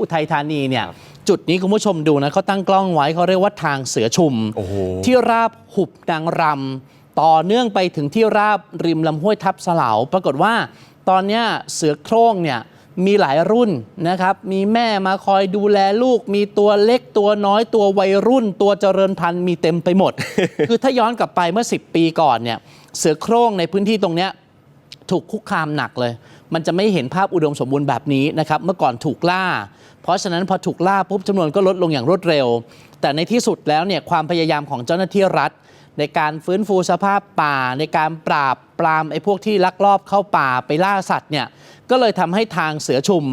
อุทัยธานีเนี่ยจุดนี้คุณผู้ชมดูนะเขาตั้งกล้องไว้เขาเรียกว่าทางเสือชุมโอ้โหที่ราบหุบนางรำต่อเนื่องไปถึงที่ราบริมลำห้วยทับสลาวปรากฏว่าตอนเนี้ยเสือโคร่งเนี่ยมีหลายรุ่นนะครับ มีแม่มาคอยดูแลลูก มีตัวเล็กตัวน้อยตัววัยรุ่น ตัวเจริญพันธุ์มีเต็มไปหมด คือถ้าย้อนกลับไปเมื่อ 10 ปีก่อนเนี่ยเสือโคร่งในพื้นที่ตรงเนี้ย ถูกคุกคามหนักเลย มันจะไม่เห็นภาพอุดมสมบูรณ์แบบนี้นะครับ เมื่อก่อนถูกล่า เพราะฉะนั้นพอถูกล่าปุ๊บจำนวนก็ลดลงอย่างรวดเร็ว แต่ในที่สุดแล้วเนี่ยความพยายามของเจ้าหน้าที่รัฐ ในการฟื้นฟูสภาพป่า ในการปราบปรามไอ้พวกที่ลักลอบเข้าป่าไปล่าสัตว์เนี่ย ก็เลยทำให้ทางเสือชุม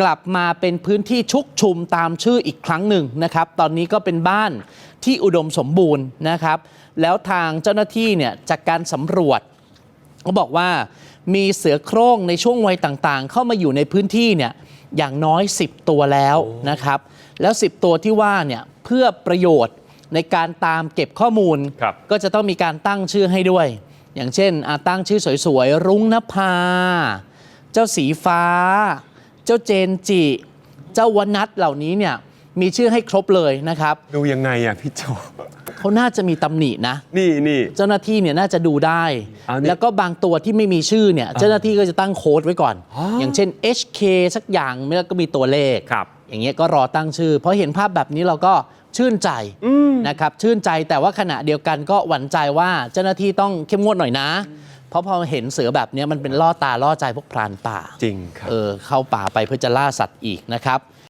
กลับมาเป็นพื้นที่ชุกชุมตามชื่ออีกครั้งหนึ่งนะครับ ตอนนี้ก็เป็นบ้านที่อุดมสมบูรณ์นะครับ แล้วทางเจ้าหน้าที่เนี่ยจากการสำรวจ เขาบอกว่ามีเสือโคร่งในช่วงวัยต่างๆ เข้ามาอยู่ในพื้นที่เนี่ยอย่างน้อย 10 ตัวแล้วนะครับ แล้ว 10 ตัวที่ว่าเนี่ยเพื่อประโยชน์ในการตามเก็บข้อมูล ครับก็จะต้องมีการตั้งชื่อให้ด้วย อย่างเช่นอะตั้งชื่อสวยๆ รุ้งนภา เจ้าสีฟ้า เจ้าเจนจิ เจ้าวนัทเหล่านี้เนี่ยมีชื่อให้ครบเลยนะครับ ดูยังไงอะพี่โจ เขาน่าจะมีตำหนินะ นี่นี่ เจ้าหน้าที่เนี่ยน่าจะดูได้ เอานี่แล้วก็บางตัวที่ไม่มีชื่อเนี่ยเจ้าหน้าที่ก็จะตั้งโค้ดไว้ก่อน อ๋อออย่างเช่น HK สักอย่างแล้วก็มีตัวเลข ครับ อย่างเงี้ยก็รอตั้งชื่อ เพราะเห็นภาพแบบนี้เราก็ชื่นใจนะครับชื่นใจแต่ว่าขณะเดียวกันก็หวั่นใจว่าเจ้าหน้าที่ต้องเข้มงวดหน่อยนะ เพราะพอเห็นเสือแบบเนี้ยมันเป็นล่อตาล่อใจพวกพรานป่าจริงครับ เออเข้าป่าไปเพื่อจะล่าสัตว์อีกนะครับ